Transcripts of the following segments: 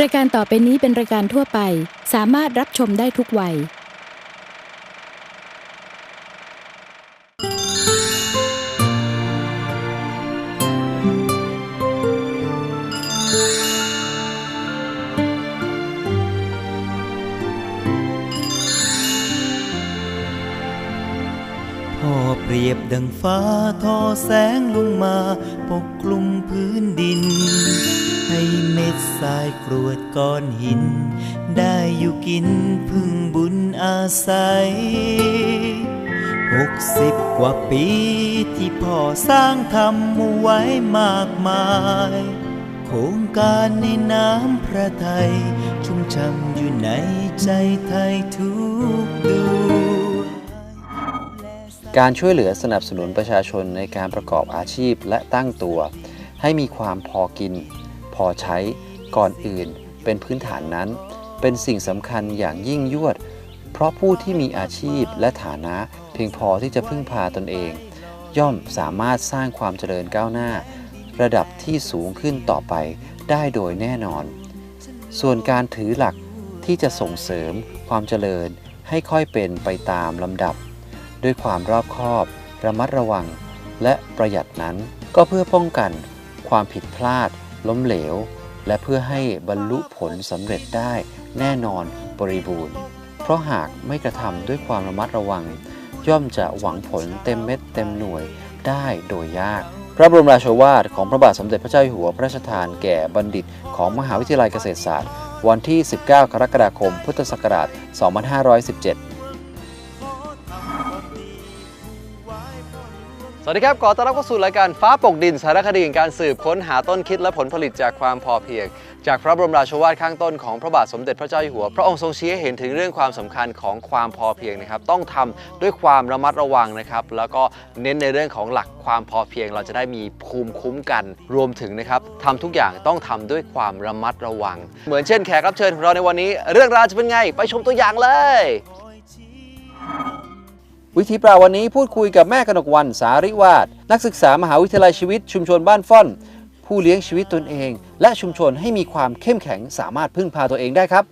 รายการต่อไปนี้เป็นรายการทั่วไป สามารถรับชมได้ทุกวัย พ่อเปรียบดังฟ้าทอแสงลงมา ปกคลุมพื้นดิน เม็ดทรายกรวดก้อนหิน ได้อยู่กินพึ่งบุญอาศัยหกสิบกว่าปีที่พ่อสร้างทำเอาไว้มากมาย โครงการในน้ำพระไทย ชุ่มช่ำอยู่ในใจไทยทุกดวงการช่วยเหลือสนับสนุนประชาชนในการประกอบอาชีพและตั้งตัว ให้มีความพอกิน พอใช้ก่อนอื่นเป็นพื้นฐานนั้น เป็นสิ่งสำคัญอย่างยิ่งยวด เพราะผู้ที่มีอาชีพและฐานะเพียงพอที่จะพึ่งพาตนเอง ย่อมสามารถสร้างความเจริญก้าวหน้า ระดับที่สูงขึ้นต่อไปได้โดยแน่นอน ส่วนการถือหลักที่จะส่งเสริมความเจริญให้ค่อยเป็นไปตามลำดับ ด้วยความรอบคอบ ระมัดระวัง และประหยัดนั้นก็เพื่อป้องกันความผิดพลาด ล้มเหลว และเพื่อให้บรรลุผลสำเร็จได้แน่นอนบริบูรณ์ เพราะหากไม่กระทำด้วยความระมัดระวัง ย่อมจะหวังผลเต็มเม็ดเต็มหน่วยได้โดยยาก พระบรมราโชวาทของพระบาทสมเด็จพระเจ้าอยู่หัวพระราชทานแก่บัณฑิตของมหาวิทยาลัยเกษตรศาสตร์ วันที่ 19 กรกฎาคม พุทธศักราช 2517 สวัสดีครับ ขอต้อนรับเข้าสู่รายการฟ้าปกดินสารคดีการสืบค้นหาต้นคิดและผลผลิตจากความพอเพียง จากพระบรมราชวาทข้างต้นของพระบาทสมเด็จพระเจ้าอยู่หัว พระองค์ทรงชี้ให้เห็นถึงเรื่องความสำคัญของความพอเพียงนะครับ ต้องทำด้วยความระมัดระวังนะครับ แล้วก็เน้นในเรื่องของหลักความพอเพียง เราจะได้มีภูมิคุ้มกัน รวมถึงนะครับทำทุกอย่างต้องทำด้วยความระมัดระวัง เหมือนเช่นแขกรับเชิญของเราในวันนี้ เรื่องราวจะเป็นไง ไปชมตัวอย่างเลย วิธีปราวันนี้พูดคุยกับแม่กนกวันสาริวาดนักศึกษามหาวิทยาลัยชีวิต ชุมชนบ้านฟ่อน ผู้เลี้ยงชีวิตตนเอง และชุมชนให้มีความเข้มแข็งสามารถพึ่งพาตัวเองได้ครับ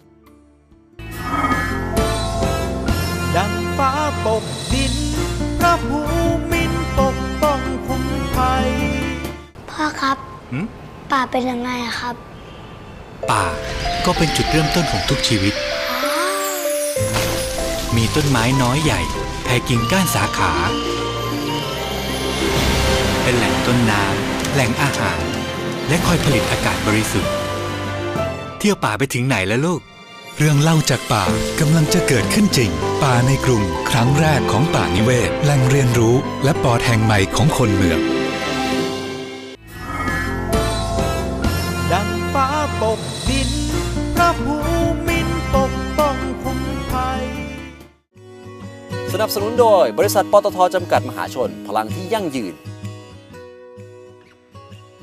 ดังฟ้าปกดินพระภูมินปกป้องคุ้มภัยพ่อครับหืมป่าเป็นยังไงอะครับ ป่าก็เป็นจุดเริ่มต้นของทุกชีวิต มีต้นไม้น้อยใหญ่แผ่กิ่งก้านสาขา เป็นแหล่งต้นน้ำแหล่งอาหาร และคอยผลิตอากาศบริสุทธิ์ เที่ยวป่าไปถึงไหนแล้วลูก เรื่องเล่าจากป่ากำลังจะเกิดขึ้นจริง ป่าในกรุง ครั้งแรกของป่านิเวศ แหล่งเรียนรู้ และปอดแห่งใหม่ของคนเมือง นับสนุนโดย บริษัทปตทจำกัดมหาชน พลังที่ยั่งยืน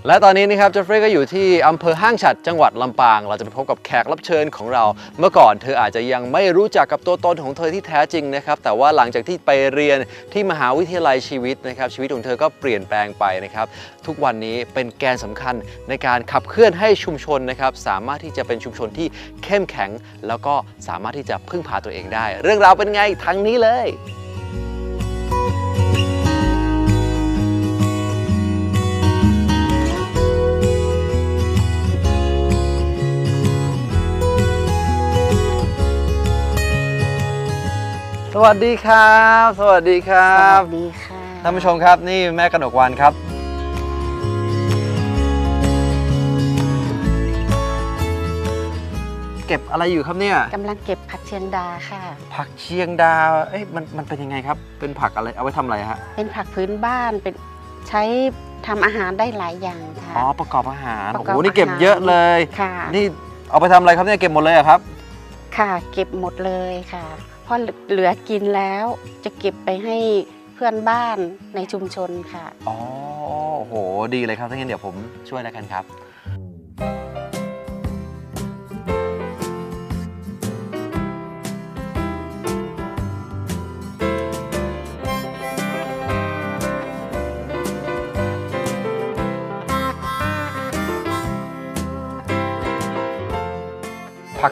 และตอนนี้นะครับเจฟฟรีย์ก็อยู่ที่อำเภอห้างฉัดจังหวัดลำปาง เราจะไปพบกับแขกรับเชิญของเรา เมื่อก่อนเธออาจจะยังไม่รู้จักกับตัวตนของเธอที่แท้จริงนะครับ แต่ว่าหลังจากที่ไปเรียนที่มหาวิทยาลัยชีวิตนะครับ ชีวิตของเธอก็เปลี่ยนแปลงไปนะครับ ทุกวันนี้เป็นแกนสำคัญในการขับเคลื่อนให้ชุมชนนะครับ สามารถที่จะเป็นชุมชนที่เข้มแข็ง แล้วก็สามารถที่จะพึ่งพาตัวเองได้ เรื่องราวเป็นไงทั้งนี้เลย สวัสดีครับ สวัสดีครัสบ วัสดีค่ะท่านผู้ชมครับนี่แม่กนกวันครับ เก็บอะไรอยู่ครับเนี่ย กำลังเก็บผักเชียงดาค่ะ ผักเชียงดาเอ้ยมันมันเป็นยังไงครับ เป็นผักอะไรเอาไว้ทำอะไรฮะเป็นผักพื้นบ้านเป็นใช้ทำอาหารได้หลายอย่างค่ะ อ๋อประกอบอาหารปโอ้ระกอบโหนี่เก็บเยอะเลย ค่ะนี่เอาไปทำอะไรครับเนี่ยเก็บหมดเลยเหรอครับ ค่ะ เก็บหมดเลยค่ะเพ ราะเหลือกินแล้วจะเก็บไปให้เพื่อนบ้านในชุมชนค่ะ อ๋อโอ้โห ดีเลยครับ ถ้างั้นเดี๋ยวผมช่วยแล้วกันครับ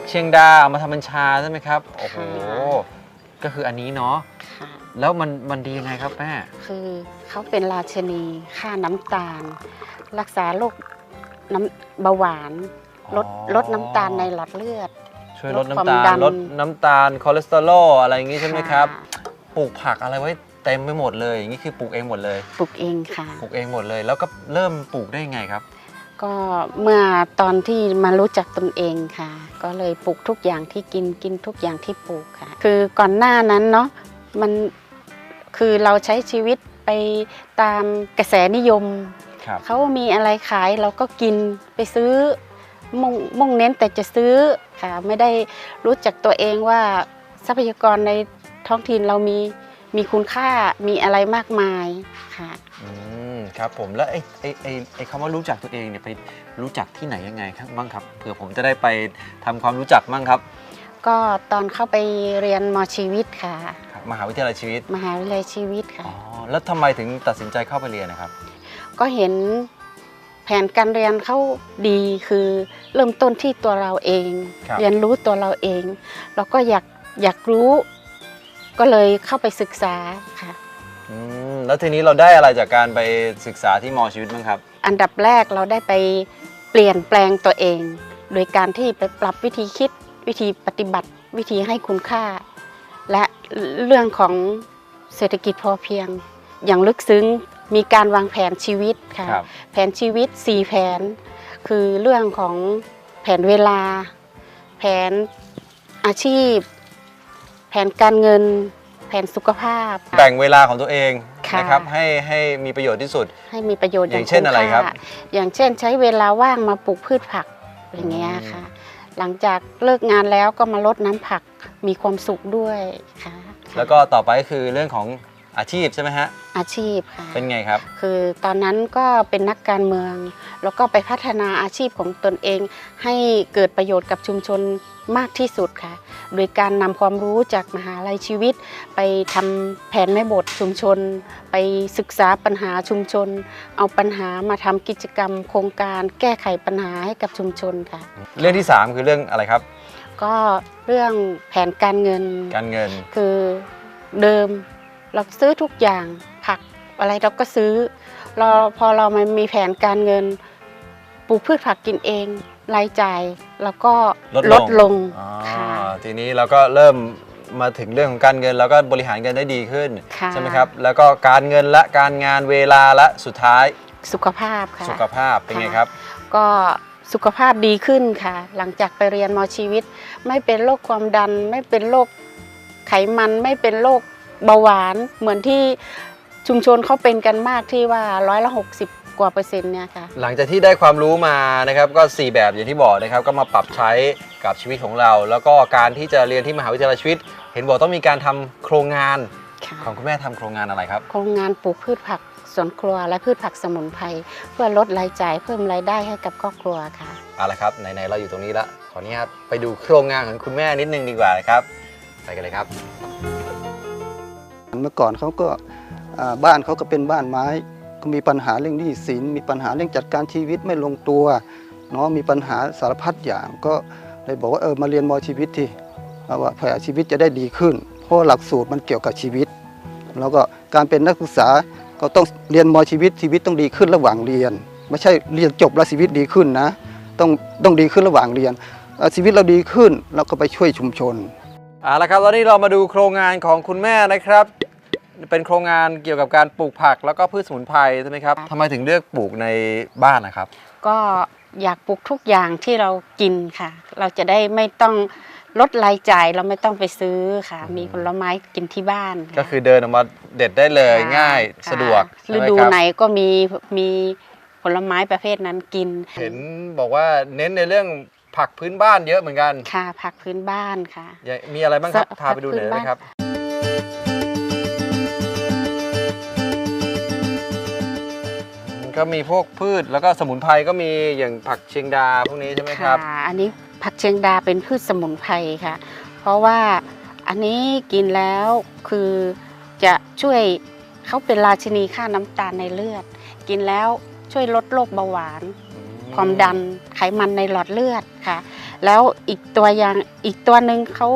เชียงดาเอามาทำเป็นชาใช่ไหมครับโอ้โหค่ะก็คืออันนี้เนาะค่ะแล้วมันมันดียังไงครับแม่คือเขาเป็นราชนีค่าน้ำตาล รักษาโรคน้ำเบาหวานลดอ๋อลดน้ำตาลในหลอดเลือด ช่วยลลดดน้ำความตาดัลนลดน้ำตาลคอเลสเตอรอลอะไรอย่างงี้ใช่ไหมครับะปลูกผักอะไรไว้เต็มไปหมดเลยอย่างนี้คือปลูกเองหมดเลย ปลูกเองค่ะ ปลูกเองหมดเลย แล้วก็เริ่มปลูกได้ยังไงครับ ก็เมื่อตอนที่มารู้จักตนเองค่ะ ก็เลยปลูกทุกอย่างที่กินกินทุกอย่างที่ปลูกค่ะ คือก่อนหน้านั้นเนาะมันคือเราใช้ชีวิตไปตามกระแสนิยมครับเขามีอะไรขายเราก็กินไปซื้อมุ่งมุ่งเน้นแต่จะซื้อค่ะไม่ได้รู้จักตัวเองว่าทรัพยากรในท้องถิ่นเรามีมีคุณค่ามีอะไรมากมายค่ะอืม ครับผมแล้วไอ้ไอ้ไอ้ไอ้คำว่ารู้จักตัวเองเนี่ยไปรู้จักที่ไหนยังไงครับบ้างครับเผื่อผมจะได้ไปทำความรู้จักบ้างครับก็ตอนเข้าไปเรียนมชีวิตค่ะ ครับมหาวิทยาลัยชีวิตมหาวิทยาลัยชีวิตอ๋ค่ะอแล้วทำไมถึงตัดสินใจเข้าไปเรียนนะครับ ก็เห็นแผนการเรียนเขาดีคือเริ่มต้นที่ตัวเราเอง ครับ เรียนรู้ตัวเราเองเราก็อยากอยากรู้ ก็เลยเข้าไปศึกษาค่ะ อืม แล้วทีนี้เราได้อะไรจากการไปศึกษาที่มอชีวิตบ้างครับ อันดับแรกเราได้ไปเปลี่ยนแปลงตัวเอง โดยการที่ไปปรับวิธีคิดวิธีปฏิบัติวิธีให้คุณค่า และเรื่องของเศรษฐกิจพอเพียง อย่างลึกซึ้งมีการวางแผนชีวิตค่ะ ครับ แผนชีวิต 4 แผน คือเรื่องของแผนเวลา แผนอาชีพ แผนการเงิน แผนสุขภาพ แบ่งเวลาของตัวเองค่ะนะครับให้ให้มีประโยชน์ที่สุด ให้มีประโยชน์อย่างเช่นคุ้มอะไรครับค่าอย่างเช่นใช้เวลาว่างมาปลูกพืชผักอย่างเงี้ยค่ะ หลังจากเลิกงานแล้วก็มาลดน้ำผักมีความสุขด้วยค่ะแล้วก็ต่อไปก็คือเรื่องของอาชีพใช่ไหมฮะ อาชีพค่ะ เป็นไงครับ คือตอนนั้นก็เป็นนักการเมือง แล้วก็ไปพัฒนาอาชีพของตนเอง ให้เกิดประโยชน์กับชุมชนมากที่สุดค่ะ โดยการนำความรู้จากมหาลัยชีวิต ไปทำแผนแม่บทชุมชน ไปศึกษาปัญหาชุมชน เอาปัญหามาทำกิจกรรม โครงการแก้ไขปัญหาให้กับชุมชนค่ะ เรื่องที่ 3 คือเรื่องอะไรครับ ก็เรื่องแผนการเงิน การเงิน คือเดิมเราซื้อทุกอย่างผัก อะไรเราก็ซื้อเราพอเรามามีแผนการเงินปลูกพืชผักกินเองรายจ่ายแล้วก็ลดลลดงลงอ๋อค่ะทีนี้เราก็เริ่มมาถึงเรื่องของการเงินแล้วก็บริหารกันได้ดีขึ้นค่ะใช่ไหมครับ แล้วก็การเงินและการงานเวลาและสุดท้ายสุขภาพค่ะสุขภาพเป็นไงครับ ก็สุขภาพดีขึ้นค่ะ หลังจากไปเรียนมอชีวิต ไม่เป็นโรคความดัน ไม่เป็นโรคไขมันไม่เป็นโรคเบาหวานเหมือนที่ ชุมชนเขาเป็นกันมากที่ว่าร้อยละหกสิบกว่าเปอร์เซ็นต์เนี่ยค่ะ หลังจากที่ได้ความรู้มานะครับก็ 4 แบบอย่างที่บอกนะครับก็มาปรับใช้กับชีวิตของเรา แล้วก็การที่จะเรียนที่มหาวิทยาลัยชีวิต เห็นบอกต้องมีการทำโครงงาน ค่ะ ของคุณแม่ทำโครงงานอะไรครับ โครงงานปลูกพืชผักสวนครัวและพืชผักสมุนไพรเพื่อลดรายจ่ายเพิ่มรายได้ให้กับครอบครัวค่ะ เอาละครับ ไหน ๆ เราอยู่ตรงนี้ละขออนุญาตไปดูโครงงานของคุณแม่นิดนึงดีกว่านะครับ ไปกันเลยครับ เมื่อก่อนเขาก็อ่า บ้านเขาก็เป็นบ้านไม้ ก็มีปัญหาเรื่องหนี้สิน มีปัญหาเรื่องจัดการชีวิตไม่ลงตัวเนาะมีปัญหาสารพัดอย่างก็เลยบอกว่าเออมาเรียนมอชีวิตทีว่าเผื่อชีวิตจะได้ดีขึ้น เพราะหลักสูตรมันเกี่ยวกับชีวิต แล้วก็การเป็นนักศึกษาก็ต้องเรียนมอชีวิตชีวิตต้องดีขึ้นระหว่างเรียน ไม่ใช่เรียนจบแล้วชีวิตดีขึ้นนะต้องต้องดีขึ้นระหว่างเรียน ชีวิตเราดีขึ้นเราก็ไปช่วยชุมชนเอาละครับตอนนี้เรามาดูโครงงานของคุณแม่นะครับ เป็นโครงงานเกี่ยวกับการปลูกผักแล้วก็พืชสมุนไพรใช่ไหมครับทำไมถึงเลือกปลูกในบ้านนะครับ ก็อยากปลูกทุกอย่างที่เรากินค่ะ เราจะได้ไม่ต้องลดรายจ่ายเราไม่ต้องไปซื้อค่ะ มีผลไม้กินที่บ้านค่ะก็คือเดินออกมาเด็ดได้เลยค่ะง่ายค่ะสะดวกฤใช่ไหมดูครับไหนก็มีมีผลไม้ประเภทนั้นกิน เห็นบอกว่าเน้นในเรื่องผักพื้นบ้านเยอะเหมือนกัน ค่ะ ผักพื้นบ้านค่ะอย่างมีอะไรบ้างครับสะพาไปดูหน่อยได้ไหมครับ ก็มีพวกพืชแล้วก็สมุนไพรก็มีอย่างผักเชียงดาพวกนี้ใช่ไหมครับ ค่ะอันนี้ผักเชียงดาเป็นพืชสมุนไพรค่ะ เพราะว่าอันนี้กินแล้วคือจะช่วยเขาเป็นราชินีค่าน้ำตาลในเลือด กินแล้วช่วยลดโรคเบาหวาน ความดันไขมันในหลอดเลือดค่ะ แล้วอีกตัวอย่างอีกตัวหนึ่งเขา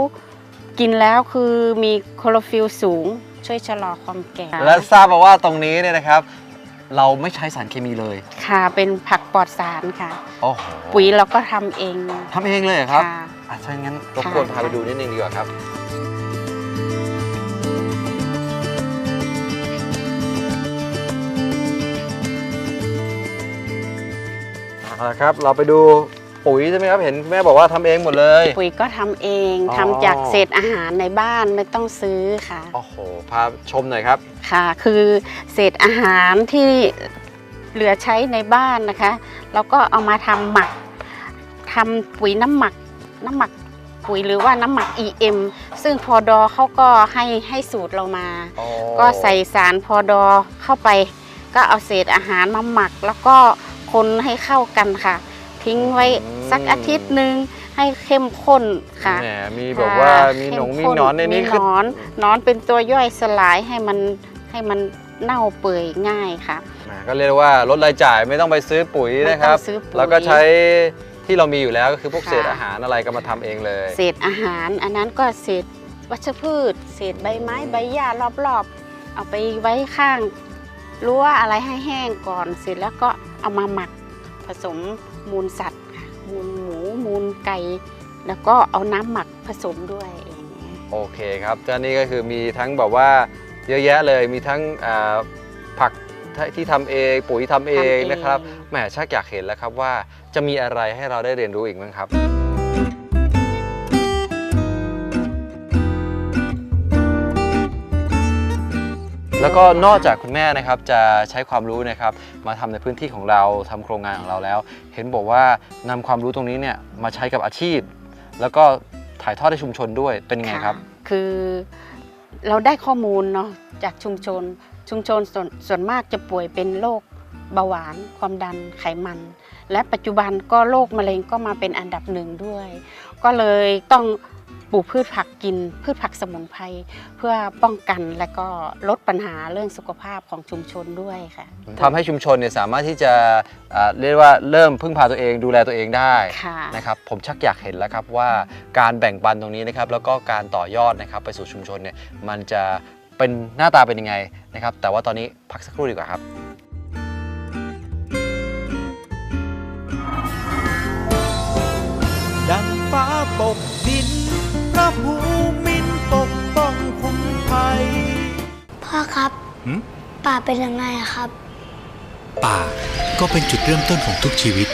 กินแล้วคือมีโคโรฟิลสูง ช่วยชะลอความแก่และทราบมาว่าตรงนี้เนี่ยนะครับ เราไม่ใช้สารเคมีเลยค่ะ เป็นผักปลอดสารค่ะ โอ้โหปุ๋ยเราก็ทำเองทำเองเลยเหรอครับค่ะ อะถ้างั้นรบกวนค่ะพาไปดูนิดนึงดีกว่าครับ เอาละครับ เราไปดู ปุ๋ยใช่ไหมครับ เห็นแม่บอกว่าทำเองหมดเลย ปุ๋ยก็ทำเองอ๋อทำจากเศษอาหารในบ้านไม่ต้องซื้อค่ะ โอ้โห พาชมหน่อยครับ ค่ะ คือเศษอาหารที่เหลือใช้ในบ้านนะคะเราก็เอามาทำหมักทำปุ๋ยน้ำหมัก น้ำหมักปุ๋ยหรือว่าน้ำหมัก EM ซึ่งพอดอเขาก็ให้ให้สูตรเรามา ก็ใส่สารพอดอเข้าไป ก็เอาเศษอาหารมาหมัก แล้วก็คนให้เข้ากันค่ะ ทิ้งไว้สักอาทิตย์หนึ่งให้เข้มข้นค่ะแหมมีแบบว่ามีหนงมีหนอนในนี้มีคือหนอนหนอนเป็นตัวย่อยสลายให้มันให้มันเน่าเปื่อยง่ายค่ะแหมก็เรียกได้ว่าลดรายจ่ายไม่ต้องไปซื้อปุ๋ยนะครับไม่ต้องซื้อปุ๋ยแล้วก็ใช้ที่เรามีอยู่แล้วก็คือพวกค่ะเศษอาหารอะไรก็มาทำเองเลย เศษอาหารอันนั้นก็เศษวัชพืช เศษใบไม้ใบหญ้ารอบๆ เอาไปไว้ข้างรั้วอะไรให้แห้งก่อนเสร็จแล้วก็เอามาหมักผสม มูลสัตว์ค่ะมูลหมูมูลไก่ แล้วก็เอาน้ำหมักผสมด้วยอย่างเงี้ยโอเคครับเจ้านี่ก็คือมีทั้งแบบว่าเยอะแยะเลยมีทั้งอ่าผักที่ทำเองปุ๋ยทำเองนะครับแหมชักอยากเห็นแล้วครับว่าจะมีอะไรให้เราได้เรียนรู้อีกมั้งครับ แล้วก็นอกจากคุณแม่นะครับจะใช้ความรู้นะครับมาทำในพื้นที่ของเราทำโครงงานของเราแล้ว เห็นบอกว่านำความรู้ตรงนี้เนี่ยมาใช้กับอาชีพ แล้วก็ถ่ายทอดในชุมชนด้วยเป็นยังไงครับ คือเราได้ข้อมูลเนาะจากชุมชน ชุมชนส่วนส่วนมากจะป่วยเป็นโรคเบาหวาน ความดันไขมัน และปัจจุบันก็โรคมะเร็งก็มาเป็นอันดับหนึ่งด้วย ก็เลยต้อง ปลูกพืชผักกิน พืชผักสมุนไพรเพื่อป้องกันและก็ลดปัญหาเรื่องสุขภาพของชุมชนด้วยค่ะทำให้ชุมชนเนี่ยสามารถที่จะอ่าเรียกว่าเริ่มพึ่งพาตัวเองดูแลตัวเองได้ค่ะนะครับผมชักอยากเห็นแล้วครับว่าการแบ่งปันตรงนี้นะครับแล้วก็การต่อยอดนะครับไปสู่ชุมชนเนี่ยมันจะเป็นหน้าตาเป็นยังไงนะครับแต่ว่าตอนนี้พักสักครู่ดีกว่าครับดังฟ้าปกดินพระ ภูมินปกป้องคุ้มภัยพ่อครับหืมป่าเป็นยังไงอะครับป่าก็เป็นจุดเริ่มต้นของทุกชีวิต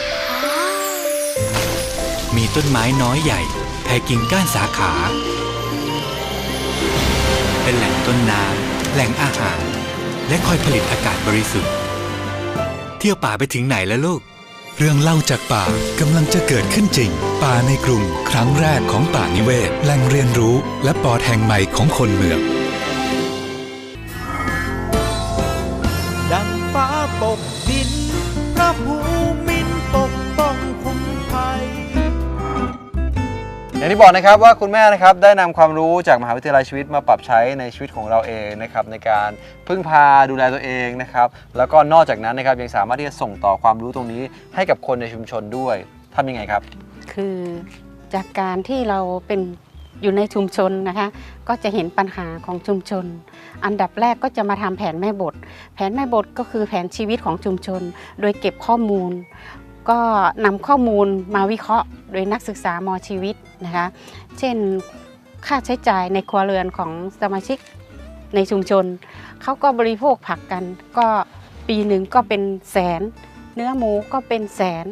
มีต้นไม้น้อยใหญ่แผ่กิ่งก้านสาขา เป็นแหล่งต้นน้ำแหล่งอาหาร และคอยผลิตอากาศบริสุทธิ์ เที่ยวป่าไปถึงไหนแล้วลูก เรื่องเล่าจากป่ากำลังจะเกิดขึ้นจริง ป่าในกรุง ครั้งแรกของป่านิเวศ แหล่งเรียนรู้ และปอดแห่งใหม่ของคนเมือง อย่างที่บอกนะครับว่าคุณแม่นะครับได้นำความรู้จากมหาวิทยาลัยชีวิตมาปรับใช้ในชีวิตของเราเองนะครับในการพึ่งพาดูแลตัวเองนะครับแล้วก็นอกจากนั้นนะครับยังสามารถที่จะส่งต่อความรู้ตรงนี้ ให้กับคนในชุมชนด้วยทำยังไงครับ คือจากการที่เราเป็นอยู่ในชุมชนนะคะ ก็จะเห็นปัญหาของชุมชน อันดับแรกก็จะมาทำแผนแม่บท แผนแม่บทก็คือแผนชีวิตของชุมชน โดยเก็บข้อมูล ก็นำข้อมูลมาวิเคราะห์ โดยนักศึกษามอชีวิตนะคะ เช่นค่าใช้จ่ายในครัวเรือนของสมาชิกในชุมชน เขาก็บริโภคผักกัน ก็ปีหนึ่งก็เป็นแสน เนื้อหมูก็เป็นแสน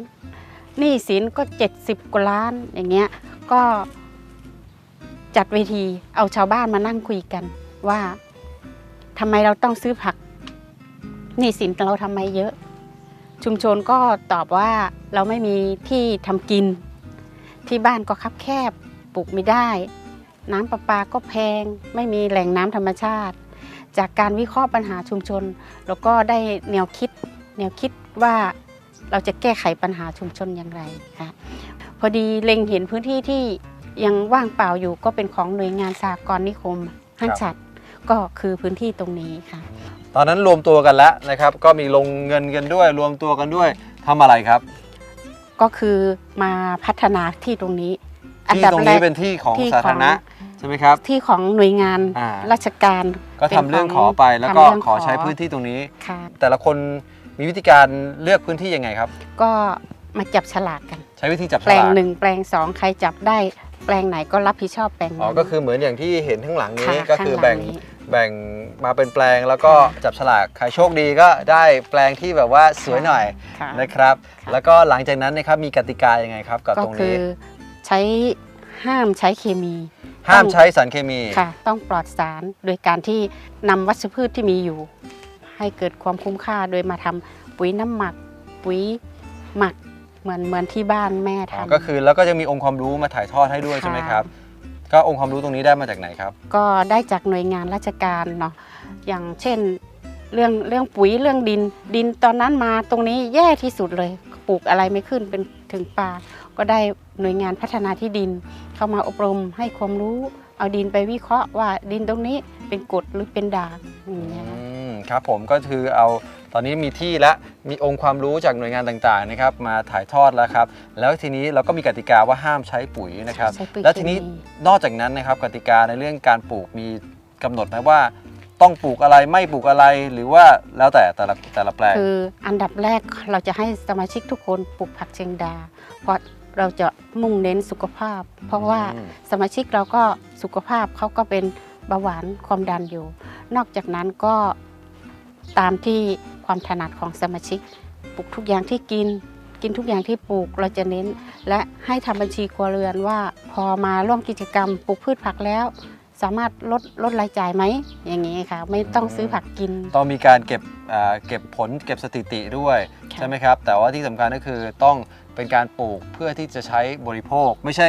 หนี้สินก็ 70 กว่าล้านอย่างเงี้ยก็จัดเวทีเอาชาวบ้านมานั่งคุยกันว่าทำไมเราต้องซื้อผักหนี้สินเราทำไมเยอะ ชุมชนก็ตอบว่าเราไม่มีที่ทำกิน ที่บ้านก็คับแคบปลูกไม่ได้ น้ำประปาก็แพง ไม่มีแหล่งน้ำธรรมชาติ จากการวิเคราะห์ปัญหาชุมชนแล้วก็ได้แนวคิด แนวคิดว่าเราจะแก้ไขปัญหาชุมชนอย่างไรค่ะพอดีเล็งเห็นพื้นที่ที่ยังว่างเปล่าอยู่ก็เป็นของหน่วยงานสากลนิคมห้างฉัดก็คือพื้นที่ตรงนี้ค่ะ ตอนนั้นรวมตัวกันแล้วนะครับ ก็มีลงเงินกันด้วย รวมตัวกันด้วยทำอะไรครับ ก็คือมาพัฒนาที่ตรงนี้ที่ตรงนี้เป็นที่ของที่สาธารณะใช่ไหมครับ ที่ของหน่วยงานอ่า ราชการก็ทำเรื่องขอไปแล้วก็ขอใช้พื้นที่ตรงนี้ ค่ะ แต่ละคนมีวิธีการเลือกพื้นที่ยังไงครับ ก็มาจับฉลากกัน ใช้วิธีจับฉแปลงลากหนึ่งแปลงสองใครจับได้ แปลงไหนก็รับผิดชอบแปลงนั้นอ๋อก็คือเหมือนอย่างที่เห็นข้างหลังนี้ค่ะก็คือข้างหลัแบ่งนี้ แบ่งมาเป็นแปลงแล้วก็ค่ะจับฉลากใครโชคดีก็ได้แปลงที่แบบว่าสวยหน่อยค่ะนะครับค่ะแล้วก็หลังจากนั้นนะครับมีกติกายังไงครับกับก็ตรงคืนี้ อใช้ห้ามใช้เคมีห้ามใช้สารเคมีค่ะ ต้องปลอดสารโดยการที่นำวัชพืชที่มีอยู่ ให้เกิดความคุ้มค่าโดยมาทำปุ๋ยน้ำหมัก ปุ๋ยหมักเหมือนเหมือนที่บ้านแม่อ๋อทำ ก็คือแล้วก็จะมีองค์ความรู้มาถ่ายทอดให้ด้วยค่ะใช่ไหมครับ ก็องค์ความรู้ตรงนี้ได้มาจากไหนครับ ก็ได้จากหน่วยงานราชการเนาะอย่างเช่นเรื่องเรื่องปุ๋ยเรื่องดิน ดินตอนนั้นมาตรงนี้แย่ที่สุดเลยปลูกอะไรไม่ขึ้นเป็นถึงป่า ก็ได้หน่วยงานพัฒนาที่ดิน เข้ามาอบรมให้ความรู้เอาดินไปวิเคราะห์ว่าดินตรงนี้เป็นกรดหรือเป็นด่างอย่างเงี้ย อืมครับผมก็คือเอา ตอนนี้มีที่และมีองค์ความรู้จากหน่วยงานต่างๆนะครับมาถ่ายทอดแล้วครับ แล้วทีนี้เราก็มีกติกาว่าห้ามใช้ปุ๋ยนะครับ ใช้ปุ๋ยแล้วทีนี้เคมี นอกจากนั้นนะครับกติกาในเรื่องการปลูกมีกำหนดไหมว่า ต้องปลูกอะไรไม่ปลูกอะไรหรือว่าแล้วแต่แต่ละแต่ละแปลง คืออันดับแรกเราจะให้สมาชิกทุกคนปลูกผักเชียงดา เพราะเราจะมุ่งเน้นสุขภาพ เพราะว่าอืม สมาชิกเราก็สุขภาพเขาก็เป็นเบาหวานความดันอยู่ นอกจากนั้นก็ตามที่ ความถนัดของสมาชิก ปลูกทุกอย่างที่กิน กินทุกอย่างที่ปลูกเราจะเน้น และให้ทำบัญชีครัวเรือนว่า พอมาร่วมกิจกรรมปลูกพืชผักแล้ว สามารถลดลดรายจ่ายไหมอย่างนี้ค่ะ ไม่ต้องซื้อผักกิน ต้องมีการเก็บอ่าเก็บผลเก็บสถิติด้วยค่ะใช่ไหมครับ แต่ว่าที่สำคัญก็คือต้องเป็นการปลูกเพื่อที่จะใช้บริโภค ไม่ใช่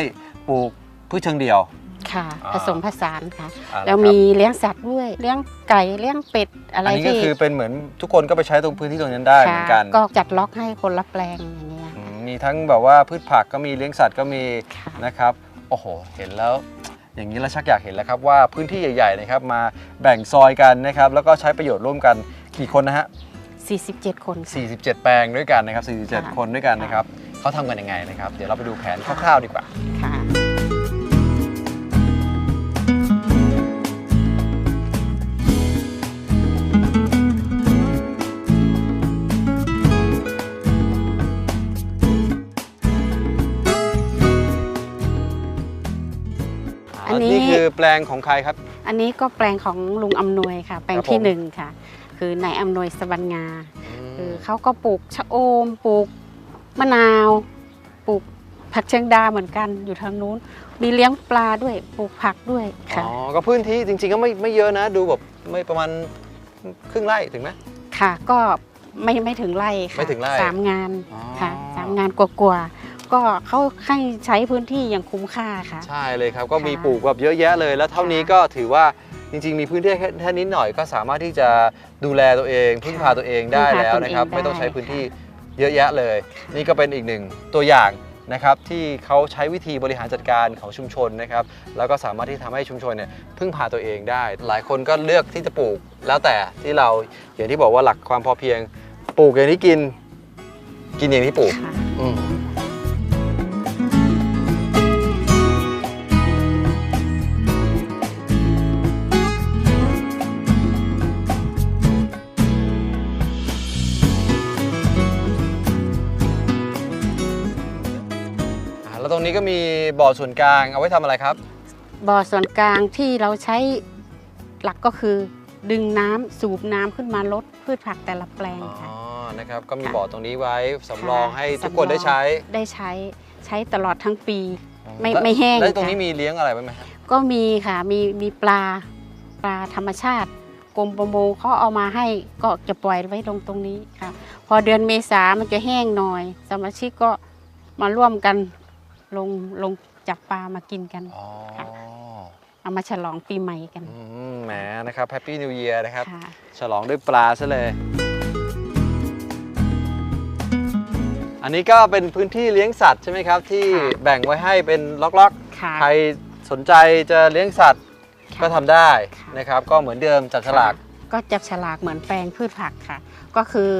ปลูกพืชเชิงเดียว ค่ะอ่าผสมผสานค่ะ อ่าแล้วครับมีเลี้ยงสัตว์ด้วย เลี้ยงไก่เลี้ยงเป็ดอะไรอันนี้ก็ที่คือเป็นเหมือนทุกคนก็ไปใช้ตรงพื้นที่ตรงนั้นได้เหมือนกันค่ะก็จัดล็อกให้คนละแปลงอย่างเงี้ยอืมมีทั้งแบบว่าพืชผักก็มีเลี้ยงสัตว์ก็มี ค่ะ นะครับ โอ้โห เห็นแล้ว อย่างนี้แล้วชักอยากเห็นแล้วครับว่าพื้นที่ใหญ่ๆนะครับมาแบ่งซอยกันนะครับ แล้วก็ใช้ประโยชน์ร่วมกันกี่คนนะฮะ 47 คนค่ะ 47 แปลงด้วยกันนะครับค่ะ47คนด้วยกันนะครับ เขาทำกันยังไงนะครับ เดี๋ยวเราไปดูแผนคร่าวๆดีกว่า ค่ะ นนี้นี่คือแปลงของใครครับ อันนี้ก็แปลงของลุงอำนวยค่ะ แปลงครับผมที่หนึ่งค่ะ คือนายอำนวยสวรรณงาคือเขาก็ปลูกชะโอมปลูกมะนาวปลูกผักเชียงดาเหมือนกันอยู่ทางนู้น มีเลี้ยงปลาด้วยปลูกผักด้วยค่ะอ๋อก็พื้นที่จริงๆก็ไม่ไม่เยอะนะ ดูแบบไม่ประมาณครึ่งไร่ถึงไหมค่ะ ก็ไม่ไม่ถึงไร่ค่ะไม่ถึงไร่สามงานอ๋อค่ะสามงานกว่าๆ ก็เขาให้ใช้พื้นที่อย่างคุ้มค่าค่ะ ใช่เลยครับ ก็มีค่ะปลูกแบบเยอะแยะเลย แล้วเท่านี้ค่ะก็ถือว่าจริงๆ มีพื้นที่แค่แค่นิดหน่อยก็สามารถที่จะดูแลตัวเองพึ่งพาตัวเองได้พึ่งพาแล้วตนนะครับเองได้ไม่ต้องใช้พื้นที่เยอะแยะเลย นี่ก็เป็นอีกหนึ่งตัวอย่างนะครับที่เขาใช้วิธีบริหารจัดการของชุมชนนะครับ แล้วก็สามารถที่ทำให้ชุมชนเนี่ยพึ่งพาตัวเองได้ หลายคนก็เลือกที่จะปลูกแล้วแต่ที่เราอย่างที่บอกว่าหลักความพอเพียง ปลูกอย่างที่กิน กินอย่างที่ปลูกค่ะอืม นี้ก็มีบ่อส่วนกลางเอาไว้ทำอะไรครับ บ่อส่วนกลางที่เราใช้หลักก็คือ ดึงน้ำสูบน้ำขึ้นมาลดพืชผักแต่ละแปลงอ๋อค่ะ นะครับก็มีค่ะบ่อตรงนี้ไว้สำรองค่ะให้ทุกสำคนรอง ได้ใช้ได้ใช้ใช้ตลอดทั้งปี ไม่ล้วไม่แห้งแล้วตรงค่ะ นี้มีเลี้ยงอะไรไว้ไหมครับก็มีค่ะมีมีปลาปลาธรรมชาติกรมประมงเขาเอามาให้ก็จะปล่อยไว้ลงตรงนี้ค่ะ พอเดือนเมษามันจะแห้งหน่อย สมาชิกก็มาร่วมกัน ลงลงจับปลามากินกันอ๋อค่ะเอามาฉลองปีใหม่กันอืมแหมนะครับแฮปปี้นิว e ย r นะครับ ค่ะ ฉลองด้วยปลาซะเลย อันนี้ก็เป็นพื้นที่เลี้ยงสัตว์ใช่ไหมครับ ที่ค่ะ แบ่งไว้ให้เป็นล็อกค่ะ ๆ ใครสนใจจะเลี้ยงสัตว์ค่ะก็ทำได้ค่ะ นะครับ ก็เหมือนเดิมจับฉลากก็จับฉลากเหมือนแปลงพืชผักค่ะ ก็คือ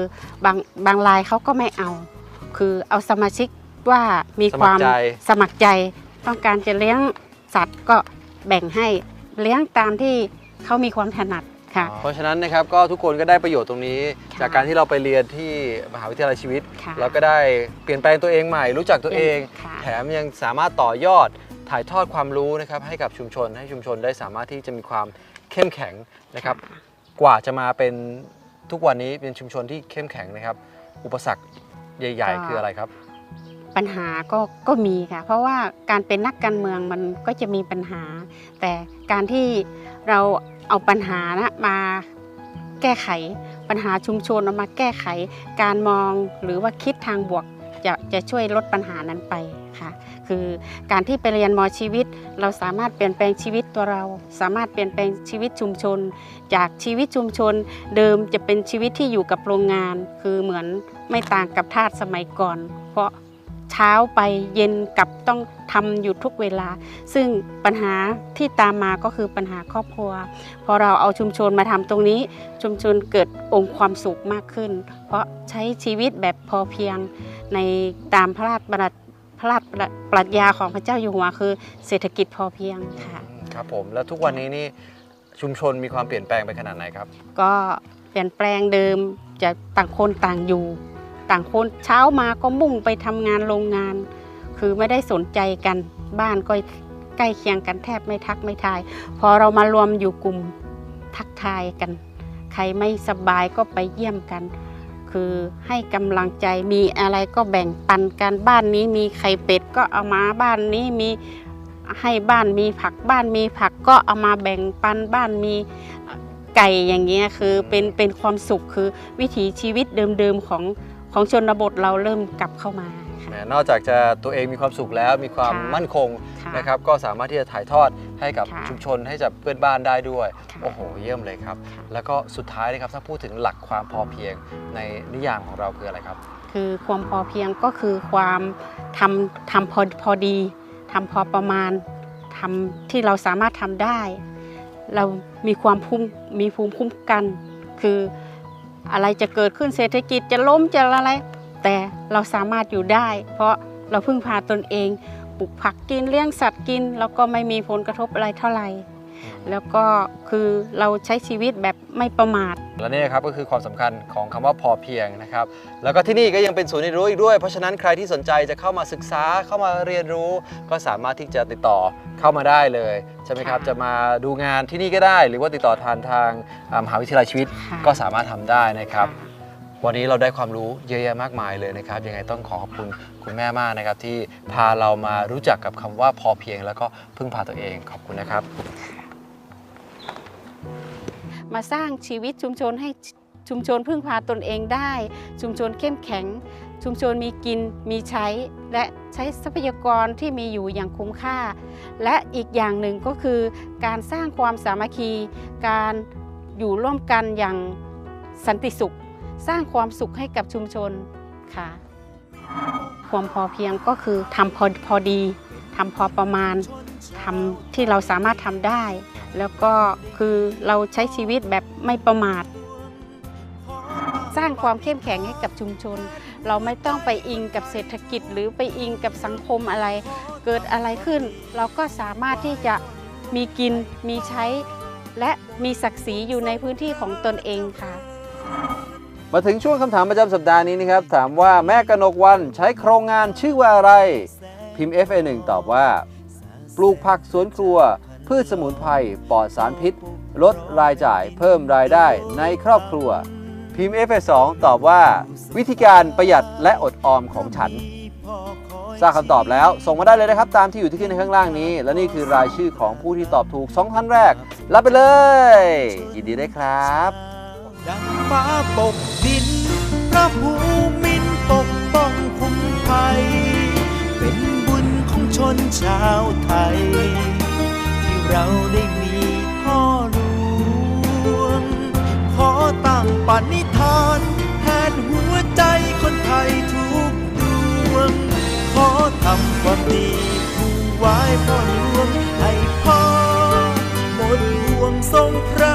บางบางรายเขาก็ไม่เอา คือเอาสมาชิกป ว่ามีความสมัครใจ สมัครใจ ต้องการจะเลี้ยงสัตว์ก็แบ่งให้เลี้ยงตามที่เขามีความถนัดค่ะ เพราะฉะนั้นนะครับก็ทุกคนก็ได้ประโยชน์ตรงนี้ ค่ะจากการที่เราไปเรียนที่มหาวิทยาลัยชีวิต ค่ะเราก็ได้เปลี่ยนแปลงตัวเองใหม่ รู้จักตัวเอง ค่ะ แถมยังสามารถต่อยอดถ่ายทอดความรู้นะครับให้กับชุมชนให้ชุมชนได้สามารถที่จะมีความเข้มแข็งนะครับ กว่าจะมาเป็นทุกวันนี้เป็นชุมชนที่เข้มแข็งนะครับ อุปสรรคใหญ่ ๆ คืออะไรครับ ปัญหาก็ก็มีค่ะ เพราะว่าการเป็นนักการเมืองมันก็จะมีปัญหา แต่การที่เราเอาปัญหานะมาแก้ไข ปัญหาชุมชนเอามาแก้ไข การมองหรือว่าคิดทางบวกจะจะช่วยลดปัญหานั้นไปค่ะ คือการที่ไปเรียนมอชีวิต เราสามารถเปลี่ยนแปลงชีวิตตัวเรา สามารถเปลี่ยนแปลงชีวิตชุมชน จากชีวิตชุมชน เดิมจะเป็นชีวิตที่อยู่กับโรงงาน คือเหมือนไม่ต่างกับทาสสมัยก่อน เพราะ เช้าไปเย็นกลับต้องทำอยู่ทุกเวลา ซึ่งปัญหาที่ตามมาก็คือปัญหาครอบครัว พอเราเอาชุมชนมาทำตรงนี้ ชุมชนเกิดองค์ความสุขมากขึ้น เพราะใช้ชีวิตแบบพอเพียงในตามพระราชบัญญัติพระราชปรัชญาของพระเจ้าอยู่หัวคือเศรษฐกิจพอเพียงค่ะครับผมแล้วทุกวันนี้นี่ชุมชนมีความเปลี่ยนแปลงไปขนาดไหนครับ ก็เปลี่ยนแปลงเดิมจะต่างคนต่างอยู่ ต่างคนเช้ามาก็มุ่งไปทำงานโรงงาน คือไม่ได้สนใจกันบ้านก็ใกล้เคียงกันแทบไม่ทักไม่ทาย พอเรามารวมอยู่กลุ่มทักทายกัน ใครไม่สบายก็ไปเยี่ยมกัน คือให้กำลังใจมีอะไรก็แบ่งปันกันบ้านนี้มีไข่เป็ดก็เอามาบ้านนี้มีให้บ้านมีผักบ้านมีผักก็เอามาแบ่งปันบ้านมีไก่อย่างเงี้ยคือเป็นเป็นความสุขคือวิถีชีวิตเดิมๆของ ของชนบทเราเริ่มกลับเข้ามาแหมนอกจากจะตัวเองมีความสุขแล้วมีความค่ะมั่นคงค่ะนะครับก็สามารถที่จะถ่ายทอดให้กับค่ะชุมชนให้กับเพื่อนบ้านได้ด้วย ค่ะโอ้โห เยี่ยมเลยครับ ค่ะ แล้วก็สุดท้ายนะครับถ้าพูดถึงหลักความพอเพียงในนิยามของเราคืออะไรครับ คือความพอเพียงก็คือความทำทำพอพอดีทำพอประมาณทำที่เราสามารถทำได้ เรามีความภูมิมีภูมิคุ้มกัน คือ อะไรจะเกิดขึ้นเศรษฐกิจจะล้มจะอะไร แต่เราสามารถอยู่ได้ เพราะเราพึ่งพาตนเองปลูกผักกินเลี้ยงสัตว์กิน แล้วก็ไม่มีผลกระทบอะไรเท่าไหร่ แล้วก็คือเราใช้ชีวิตแบบไม่ประมาท และนี่นะครับก็คือความสำคัญของคำว่าพอเพียงนะครับ แล้วก็ที่นี่ก็ยังเป็นศูนย์เรียนรู้อีกด้วย เพราะฉะนั้นใครที่สนใจจะเข้ามาศึกษาเข้ามาเรียนรู้ ก็สามารถที่จะติดต่อเข้ามาได้เลยใช่ไหมครับค่ะจะมาดูงานที่นี่ก็ได้ หรือว่าติดต่อทางทางอ่ามหาวิทยาลัยชีวิตค่ะก็สามารถทำได้นะครับค่ะวันนี้เราได้ความรู้เยอะแยะมากมายเลยนะครับยังไงต้องขอขอบคุณคุณแม่มากนะครับ ที่พาเรามารู้จักกับคำว่าพอเพียง แล้วก็พึ่งพาตัวเองขอบคุณนะครับ มาสร้างชีวิตชุมชนให้ชุมชนพึ่งพาตนเองได้ ชุมชนเข้มแข็ง ชุมชนมีกินมีใช้ และใช้ทรัพยากรที่มีอยู่อย่างคุ้มค่า และอีกอย่างหนึ่งก็คือ การสร้างความสามัคคี การอยู่ร่วมกันอย่างสันติสุข สร้างความสุขให้กับชุมชนค่ะ ความพอเพียงก็คือทำพอพอดีทำพอประมาณทำที่เราสามารถทำได้ แล้วก็คือเราใช้ชีวิตแบบไม่ประมาท สร้างความเข้มแข็งให้กับชุมชน เราไม่ต้องไปอิงกับเศรษฐกิจ หรือไปอิงกับสังคมอะไร เกิดอะไรขึ้น เราก็สามารถที่จะมีกินมีใช้ และมีศักดิ์ศรีอยู่ในพื้นที่ของตนเองค่ะ มาถึงช่วงคำถามประจำสัปดาห์นี้นะครับ ถามว่าแม่กนกวันใช้โครงงานชื่อว่าอะไร พิมพ์ FA1 ตอบว่า ปลูกผักสวนครัว พืชสมุนไพรปลอดสารพิษ ลดรายจ่ายเพิ่มรายได้ในครอบครัว พิมพ์ FA2 ตอบว่า วิธีการประหยัดและอดออมของฉันทราบคำตอบแล้วส่งมาได้เลยนะครับ ตามที่อยู่ที่ขึ้นในข้างล่างนี้ และนี่คือรายชื่อของผู้ที่ตอบถูก2ท่านแรก รับไปเลย ยินดีด้วยครับดังฟ้าปกดินพระภูมินปกป้องคุ้มภัย เป็นบุญของชนชาวไทย เราได้มีพ่อหลวง ขอตั้งปณิธานแทนหัวใจคนไทยทุกดวง ขอทำความดีผู้ไว้พ่อหลวงให้พ่อหมดห่วงทรงพระ